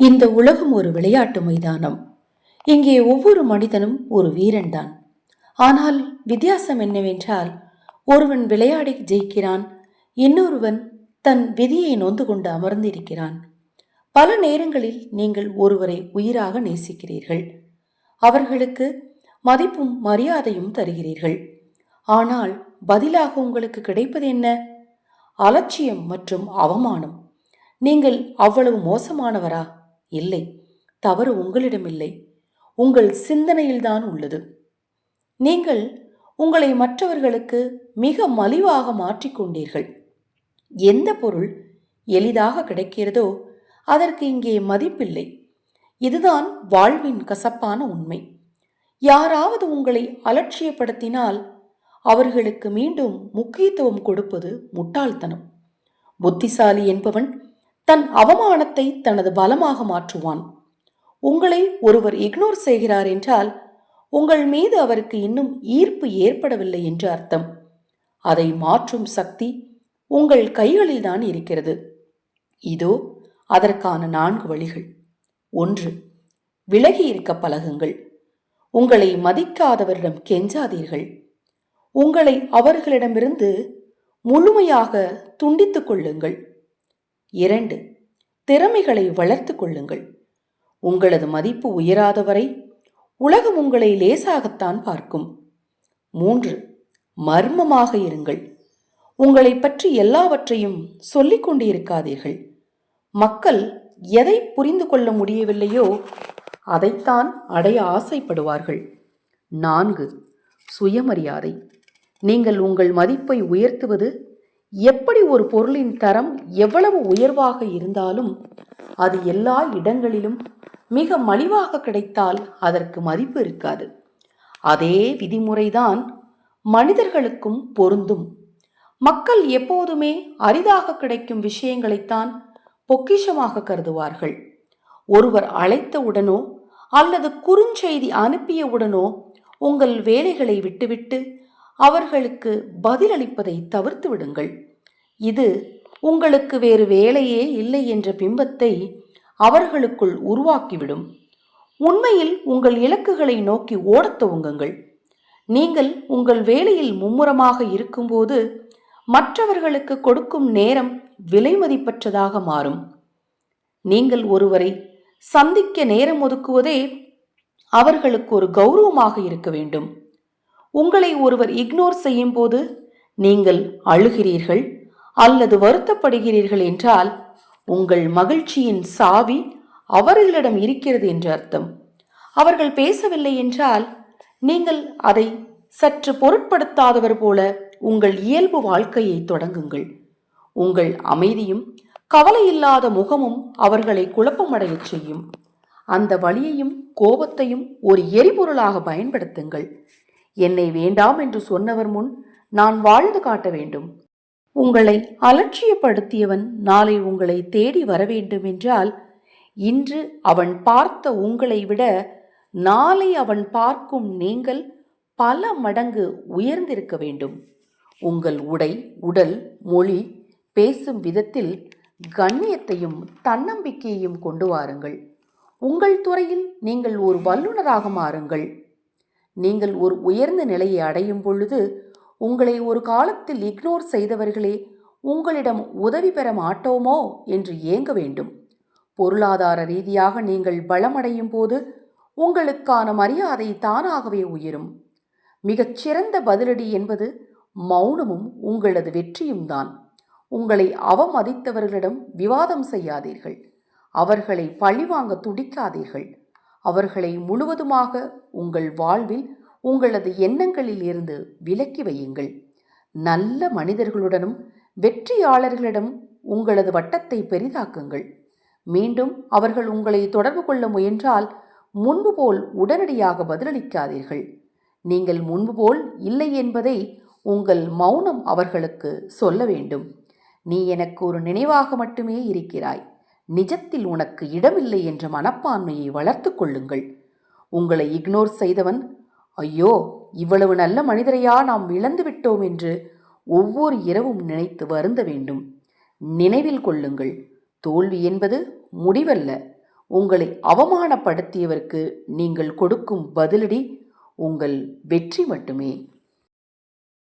இந்த உலகம் ஒரு விளையாட்டு மைதானம். இங்கே ஒவ்வொரு மனிதனும் ஒரு வீரன்தான். ஆனால் வித்தியாசம் என்னவென்றால் ஒருவன் விளையாடி ஜெயிக்கிறான் இன்னொருவன் தன் விதியை நொந்து கொண்டு அமர்ந்திருக்கிறான். பல நேரங்களில் நீங்கள் ஒருவரை உயிராக நேசிக்கிறீர்கள். அவர்களுக்கு மதிப்பும் மரியாதையும் தருகிறீர்கள். ஆனால் பதிலாக உங்களுக்கு கிடைப்பது என்ன? அலட்சியம் மற்றும் அவமானம். நீங்கள் அவ்வளவு மோசமானவரா? இல்லை தவறு உங்களிடமில்லை உங்கள் சிந்தனையில்தான் உள்ளது. நீங்கள் உங்களை மற்றவர்களுக்கு மிக மலிவாக மாற்றிக்கொண்டீர்கள் எந்த பொருள் எளிதாக கிடைக்கிறதோ அதற்கு இங்கே மதிப்பில்லை. இதுதான் வாழ்வின் கசப்பான உண்மை. யாராவது உங்களை அலட்சியப்படுத்தினால் அவர்களுக்கு மீண்டும் முக்கியத்துவம் கொடுப்பது முட்டாள்தனம். புத்திசாலி என்பவன் தன் அவமானத்தை தனது பலமாக மாற்றுவான். உங்களை ஒருவர் இக்னோர் செய்கிறார் என்றால் உங்கள் மீது அவருக்கு இன்னும் ஈர்ப்பு ஏற்படவில்லை என்று அர்த்தம். அதை மாற்றும் சக்தி உங்கள் கைகளில்தான் இருக்கிறது. இதோ அதற்கான நான்கு வழிகள். ஒன்று விலகி இருக்க பழகுங்கள். உங்களை மதிக்காதவரிடம் கெஞ்சாதீர்கள். உங்களை அவர்களிடமிருந்து முழுமையாக துண்டித்துக் கொள்ளுங்கள். இரண்டு திறமைகளை வளர்த்து கொள்ளுங்கள். உங்களது மதிப்பு உயராதவரை உலகம் உங்களை லேசாகத்தான் பார்க்கும். மூன்று மர்மமாக இருங்கள். உங்களை பற்றி எல்லாவற்றையும் சொல்லிக் கொண்டிருக்காதீர்கள். மக்கள் எதை புரிந்து கொள்ள முடியவில்லையோ அதைத்தான் அடைய ஆசைப்படுவார்கள். நான்கு சுயமரியாதை. நீங்கள் உங்கள் மதிப்பை உயர்த்துவது எப்படி ஒரு பொருளின் தரம் எவ்வளவு உயர்வாக இருந்தாலும் அது எல்லா இடங்களிலும் மிக மலிவாக கிடைத்தால் அதற்கு மதிப்பு இருக்காது. அதே விதிமுறைதான் மனிதர்களுக்கும் பொருந்தும். மக்கள் எப்போதுமே அரிதாக கிடைக்கும் விஷயங்களைத்தான் பொக்கிஷமாக கருதுவார்கள். ஒருவர் அழைத்தவுடனோ அல்லது குறுஞ்செய்தி அனுப்பியவுடனோ உங்கள் வேலைகளை விட்டுவிட்டு அவர்களுக்கு பதிலளிப்பதை தவிர்த்து விடுங்கள். இது உங்களுக்கு வேறு வேலையே இல்லை என்ற பிம்பத்தை அவர்களுக்குள் உருவாக்கிவிடும். உண்மையில் உங்கள் இலக்குகளை நோக்கி ஓடத் துவங்குங்கள். நீங்கள் உங்கள் வேலையில் மும்முரமாக இருக்கும்போது மற்றவர்களுக்கு கொடுக்கும் நேரம் விலைமதிப்பற்றதாக மாறும். நீங்கள் ஒருவரை சந்திக்க நேரம் ஒதுக்குவதே அவர்களுக்கு ஒரு கௌரவமாக இருக்க வேண்டும். உங்களை ஒருவர் இக்னோர் செய்யும் போது நீங்கள் அழுகிறீர்கள் அல்லது வருத்தப்படுகிறீர்கள் என்றால் உங்கள் மகிழ்ச்சியின் சாவி அவர்களிடம் இருக்கிறது என்று அர்த்தம். அவர்கள் பேசவில்லை என்றால் நீங்கள் அதை சற்று பொருட்படுத்தாதவர் போல உங்கள் இயல்பு வாழ்க்கையை தொடங்குங்கள். உங்கள் அமைதியும் கவலையில்லாத முகமும் அவர்களை குழப்பமடையச் செய்யும். அந்த வழியையும் கோபத்தையும் ஒரு எரிபொருளாக பயன்படுத்துங்கள். என்னை வேண்டாம் என்று சொன்னவர் முன் நான் வாழ்ந்து காட்ட வேண்டும். உங்களை அலட்சியப்படுத்தியவன் நாளை உங்களை தேடி வர வேண்டும் என்றால் இன்று அவன் பார்த்த உங்களை விட நாளை அவன் பார்க்கும் நீங்கள் பல மடங்கு உயர்ந்திருக்க வேண்டும். உங்கள் உடை உடல் மொழி பேசும் விதத்தில் கண்ணியத்தையும் தன்னம்பிக்கையையும் கொண்டு வாருங்கள். உங்கள் துறையில் நீங்கள் ஒரு வல்லுநராக மாறுங்கள். நீங்கள் ஒரு உயர்ந்த நிலையை அடையும் பொழுது உங்களை ஒரு காலத்தில் இக்னோர் செய்தவர்களே உங்களிடம் உதவி பெற மாட்டோமோ என்று ஏங்க வேண்டும். பொருளாதார ரீதியாக நீங்கள் பலமடையும் போது உங்களுக்கான மரியாதை தானாகவே உயரும். மிகச்சிறந்த பதிலடி என்பது மௌனமும் உங்களது வெற்றியும் தான். உங்களை அவமதித்தவர்களிடம் விவாதம் செய்யாதீர்கள். அவர்களை பழிவாங்க துடிக்காதீர்கள். அவர்களை முழுவதுமாக உங்கள் வாழ்வில் உங்களது எண்ணங்களில் இருந்து விலக்கி வையுங்கள். நல்ல மனிதர்களுடனும் வெற்றியாளர்களிடம் உங்களது வட்டத்தை பெரிதாக்குங்கள். மீண்டும் அவர்கள் உங்களை தொடர்பு கொள்ள முயன்றால் முன்பு போல் உடனடியாக பதிலளிக்காதீர்கள். நீங்கள் முன்பு போல் இல்லை என்பதை உங்கள் மௌனம் அவர்களுக்கு சொல்ல வேண்டும். நீ எனக்கு ஒரு நினைவாக மட்டுமே இருக்கிறாய். நிஜத்தில் உனக்கு இடமில்லை என்ற மனப்பான்மையை வளர்த்து கொள்ளுங்கள். உங்களை இக்னோர் செய்தவன் ஐயோ இவ்வளவு நல்ல மனிதரையா நாம் இழந்து விட்டோம் என்று ஒவ்வொரு இரவும் நினைத்து வருந்த வேண்டும். நினைவில் கொள்ளுங்கள் தோல்வி என்பது முடிவல்ல. உங்களை அவமானப்படுத்தியவருக்கு நீங்கள் கொடுக்கும் பதிலடி உங்கள் வெற்றி மட்டுமே.